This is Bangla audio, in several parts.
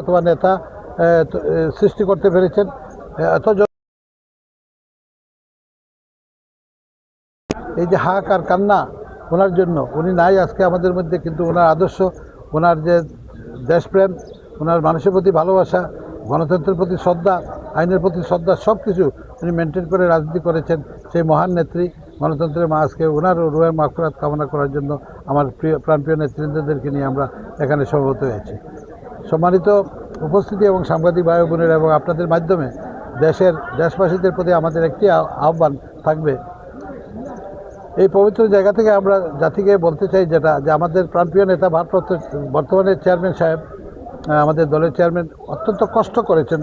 অথবা নেতা সৃষ্টি করতে পেরেছেন। এত এই যে হাক আর কান্না ওনার জন্য, উনি নাই আজকে আমাদের মধ্যে, কিন্তু ওনার আদর্শ, ওনার যে দেশপ্রেম, ওনার মানুষের প্রতি ভালোবাসা, গণতন্ত্রের প্রতি শ্রদ্ধা, আইনের প্রতি শ্রদ্ধা সব কিছু উনি মেনটেন করে রাজনীতি করেছেন। সেই মহান নেত্রী, গণতন্ত্রের মা, আজকে ওনার রুয়ের মাফরাত কামনা করার জন্য আমার প্রিয়, প্রাণপ্রিয় নেতৃবৃন্দদেরকে নিয়ে আমরা এখানে সমবেত হয়েছি। সম্মানিত উপস্থিতি এবং সাংবাদিক ভাই বোনেরা এবং আপনাদের মাধ্যমে দেশের দেশবাসীদের প্রতি আমাদের একটি আহ্বান থাকবে। এই পবিত্র জায়গা থেকে আমরা জাতিকে বলতে চাই যেটা, যে আমাদের প্রাণপ্রিয় নেতা ভারপ্রাপ্ত বর্তমানে চেয়ারম্যান সাহেব আমাদের দলের চেয়ারম্যান অত্যন্ত কষ্ট করেছেন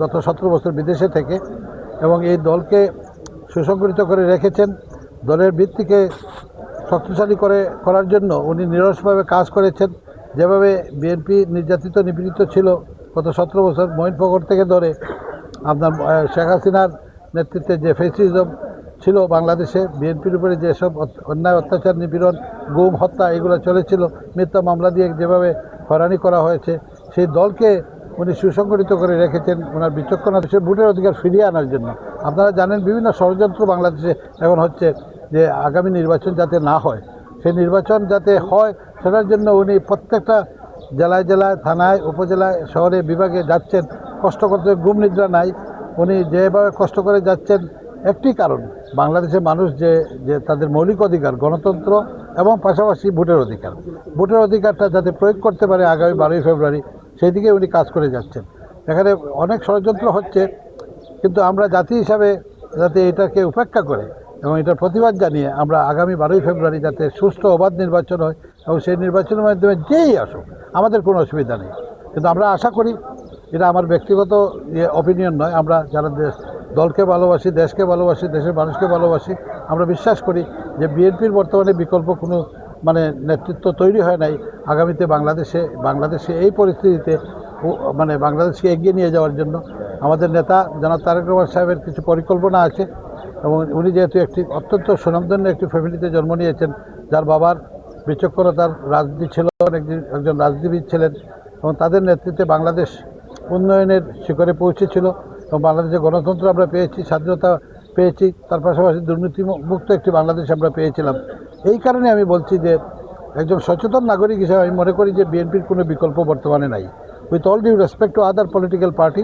গত সতেরো বছর বিদেশে থেকে এবং এই দলকে সুসংগঠিত করে রেখেছেন। দলের ভিত্তিকে শক্তিশালী করে, করার জন্য উনি নিরসভাবে কাজ করেছেন। যেভাবে বিএনপি নির্যাতিত, নিপীড়িত ছিল গত সতেরো বছর মহিন ফকর থেকে ধরে, আপনার শেখ হাসিনার নেতৃত্বে যে ফেসিজম ছিল বাংলাদেশে, বিএনপির উপরে যেসব অন্যায়, অত্যাচার, নিপীড়ন, গুম, হত্যা এগুলো চলেছিল, মিথ্যা মামলা দিয়ে যেভাবে হয়রানি করা হয়েছে, সেই দলকে উনি সুসংগঠিত করে রেখেছেন ওনার বিচক্ষণতা দেশের ভোটের অধিকার ফিরিয়ে আনার জন্য। আপনারা জানেন বিভিন্ন ষড়যন্ত্র বাংলাদেশে এখন হচ্ছে যে আগামী নির্বাচন যাতে না হয়, সেই নির্বাচন যাতে হয় সেটার জন্য উনি প্রত্যেকটা জেলায় জেলায়, থানায়, উপজেলায়, শহরে, বিভাগে যাচ্ছেন। কষ্ট করতে ঘুম নিদ্রা নাই। উনি যেভাবে কষ্ট করে যাচ্ছেন, একটি কারণ, বাংলাদেশের মানুষ যে যে তাদের মৌলিক অধিকার, গণতন্ত্র এবং পাশাপাশি ভোটের অধিকার। ভোটের অধিকারটা যাতে প্রয়োগ করতে পারে আগামী বারোই ফেব্রুয়ারি সেই দিকে উনি কাজ করে যাচ্ছেন। এখানে অনেক ষড়যন্ত্র হচ্ছে, কিন্তু আমরা জাতি হিসাবে যাতে এটাকে উপেক্ষা করে এবং এটার প্রতিবাদ জানিয়ে আমরা আগামী বারোই ফেব্রুয়ারি যাতে সুষ্ঠু অবাধ নির্বাচন হয় এবং সেই নির্বাচনের মাধ্যমে যেই আসুক, আমাদের কোনো অসুবিধা নেই। কিন্তু আমরা আশা করি এটা আমার ব্যক্তিগত ইয়ে অপিনিয়ন নয়, আমরা যারা দেশ, দলকে ভালোবাসি, দেশকে ভালোবাসি, দেশের মানুষকে ভালোবাসি, আমরা বিশ্বাস করি যে বিএনপির বর্তমানে বিকল্প কোনো মানে নেতৃত্ব তৈরি হয় নাই। আগামীতে বাংলাদেশে বাংলাদেশে এই পরিস্থিতিতে মানে বাংলাদেশকে এগিয়ে নিয়ে যাওয়ার জন্য আমাদের নেতা জনাব তারেক রহমান সাহেবের কিছু পরিকল্পনা আছে এবং উনি যেহেতু একটি অত্যন্ত সুনামধন্য একটি ফ্যামিলিতে জন্ম নিয়েছেন, যার বাবার বিচক্ষণতার রাজনীতি ছিল, একজন একজন রাজনীতিবিদ ছিলেন এবং তাদের নেতৃত্বে বাংলাদেশ উন্নয়নের শিখরে পৌঁছেছিল এবং বাংলাদেশে গণতন্ত্র আমরা পেয়েছি, স্বাধীনতা পেয়েছি, তার পাশাপাশি দুর্নীতি মুক্ত একটি বাংলাদেশ আমরা পেয়েছিলাম। এই কারণে আমি বলছি যে একজন সচেতন নাগরিক হিসেবে আমি মনে করি যে বিএনপির কোনো বিকল্প বর্তমানে নাই। With all due respect to other political party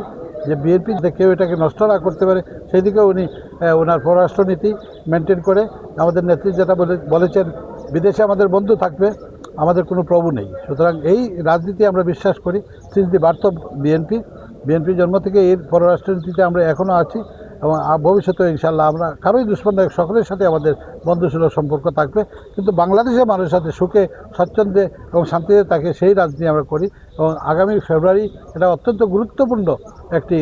যে বিএনপি কেউ এটাকে নষ্ট না করতে পারে, সেই দিকে উনি ওনার পররাষ্ট্রনীতি মেনটেন করে আমাদের নেত্রী যেটা বলে, বলেছেন বিদেশে আমাদের বন্ধু থাকবে, আমাদের কোনো প্রভু নেই। সুতরাং এই রাজনীতি আমরা বিশ্বাস করি। Since the birth of BNP BNP জন্ম থেকে এর পররাষ্ট্রনীতিতে আমরা এখনও আছি এবং ভবিষ্যতে ইনশাল্লাহ আমরা কারোই দুশ্মন সকলের সাথে আমাদের বন্ধুসুলভ সম্পর্ক থাকবে। কিন্তু বাংলাদেশের মানুষের সাথে সুখে স্বচ্ছন্দে এবং শান্তিতে থাকে সেই রাজনীতি আমরা করি এবং আগামী ফেব্রুয়ারি এটা অত্যন্ত গুরুত্বপূর্ণ একটি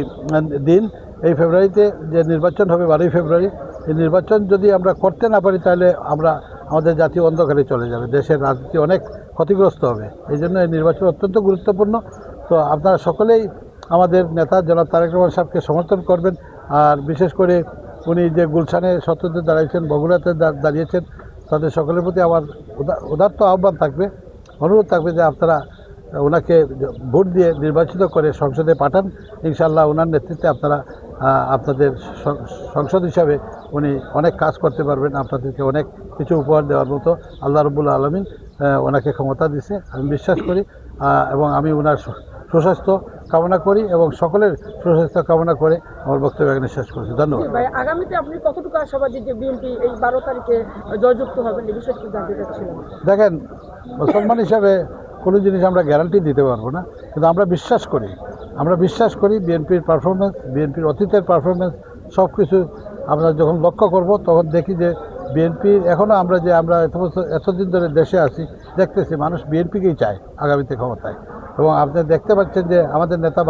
দিন। এই ফেব্রুয়ারিতে যে নির্বাচন হবে বারোই ফেব্রুয়ারি, এই নির্বাচন যদি আমরা করতে না পারি তাহলে আমরা আমাদের জাতি অন্ধকারে চলে যাবে। দেশের রাজনীতি অনেক ক্ষতিগ্রস্ত হবে। এই জন্য এই নির্বাচন অত্যন্ত গুরুত্বপূর্ণ। তো আপনারা সকলেই আমাদের নেতা জনাব তারেক রহমান সাহেবকে সমর্থন করবেন। আর বিশেষ করে উনি যে গুলশানে সত্যতে দাঁড়িয়েছেন, বগুড়াতে দাঁড়িয়েছেন, তাদের সকলের প্রতি আমার উদা- উদাত্ত আহ্বান থাকবে, অনুরোধ থাকবে যে আপনারা ওনাকে ভোট দিয়ে নির্বাচিত করে সংসদে পাঠান। ইনশাল্লাহ ওনার নেতৃত্বে আপনারা আপনাদের সংসদ হিসাবে উনি অনেক কাজ করতে পারবেন আপনাদেরকে অনেক কিছু উপহার দেওয়ার মতো। আল্লাহ রবুল্লা আলমিন ওনাকে ক্ষমতা দিছে আমি বিশ্বাস করি। এবং আমি ওনার সুস্বাস্থ্য কামনা করি এবং সকলের সুস্বাস্থ্য কামনা করে আমার বক্তব্য এখানে শেষ করছি। ধন্যবাদ। ভাই আগামীতে আপনি কতটুকু আশাবাদী যে বিএনপি এই বারো তারিখে জয়যুক্ত হবেন এই বিষয়ে একটু জানতে চাচ্ছিলাম। দেখেন মুসলমান হিসাবে কোনো জিনিস আমরা গ্যারান্টি দিতে পারব না কিন্তু আমরা বিশ্বাস করি। আমরা বিশ্বাস করি বিএনপির পারফরমেন্স বিএনপির অতীতের পারফরমেন্স সব কিছু আমরা যখন লক্ষ্য করব, তখন দেখি যে বিএনপির এখনও আমরা যে আমরা এত বছর, এতদিন ধরে দেশে আছি, দেখতেছি মানুষ বিএনপিকেই চায় আগামীতে ক্ষমতায়। এবং আপনি দেখতে পাচ্ছেন যে আমাদের নেতা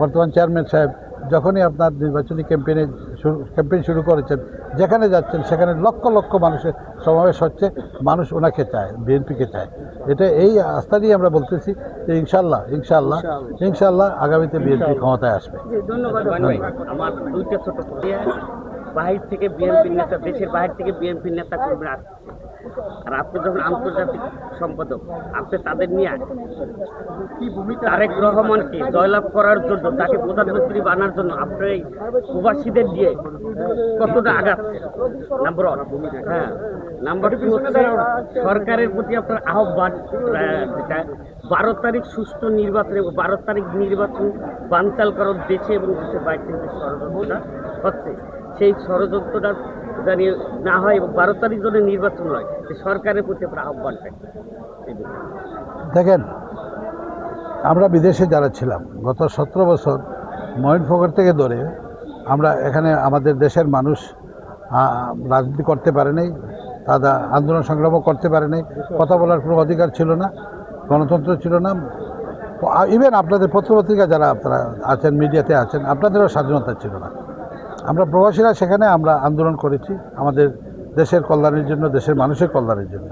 বর্তমান চেয়ারম্যান সাহেব যখনই আপনার নির্বাচনী ক্যাম্পেইনে শুরু ক্যাম্পেইন শুরু করেছেন যেখানে যাচ্ছেন সেখানে লক্ষ লক্ষ মানুষের সমাবেশ হচ্ছে মানুষ ওনাকে চায় বিএনপিকে চায়। এটা এই আস্থা নিয়ে আমরা বলতেছি যে ইনশাল্লাহ ইনশাল্লাহ ইনশাল্লাহ আগামীতে বিএনপি ক্ষমতায় আসবে। ধন্যবাদ আমার দুইটা ছোট বাহির থেকে বিএনপির নেতা, দেশের বাহির থেকে বিএনপির নেতা কর্মীরা আসছে। আর আপনি যখন আন্তর্জাতিক সম্পাদক, আপনি তাদের নিয়ে তারেক রহমানকে জয়লাভ করার জন্য, তাকে প্রধানমন্ত্রী বানার জন্য আপনি এই প্রবাসীদের দিয়ে কতটা আগাচ্ছেন? নাম্বার ওয়ান হ্যাঁ। নাম্বার টু হচ্ছে সরকারের প্রতি আপনার আহ্বান বারো তারিখ সুষ্ঠু নির্বাচন এবং বারো তারিখ নির্বাচন বানচাল করার দেশে এবং দেশের বাইরে থেকে হচ্ছে। সেই ষড়যন্ত্রটা জানি না হয় এবং বারো তারিখ জন্য নির্বাচন হয় সরকারের প্রতি বিষয়ে। দেখেন, আমরা বিদেশে যারা ছিলাম, গত সতেরো বছর মহিনফগর থেকে ধরে আমরা এখানে আমাদের দেশের মানুষ রাজনীতি করতে পারে নাই, তারা আন্দোলন সংগ্রামও করতে পারে নাই, কথা বলার কোনো অধিকার ছিল না, গণতন্ত্র ছিল না ইভেন আপনাদের পত্রপত্রিকা যারা আপনারা আছেন, মিডিয়াতে আছেন, আপনাদেরও স্বাধীনতা ছিল না আমরা প্রবাসীরা সেখানে আমরা আন্দোলন করেছি। আমাদের দেশের কল্যাণের জন্য দেশের মানুষের কল্যাণের জন্য।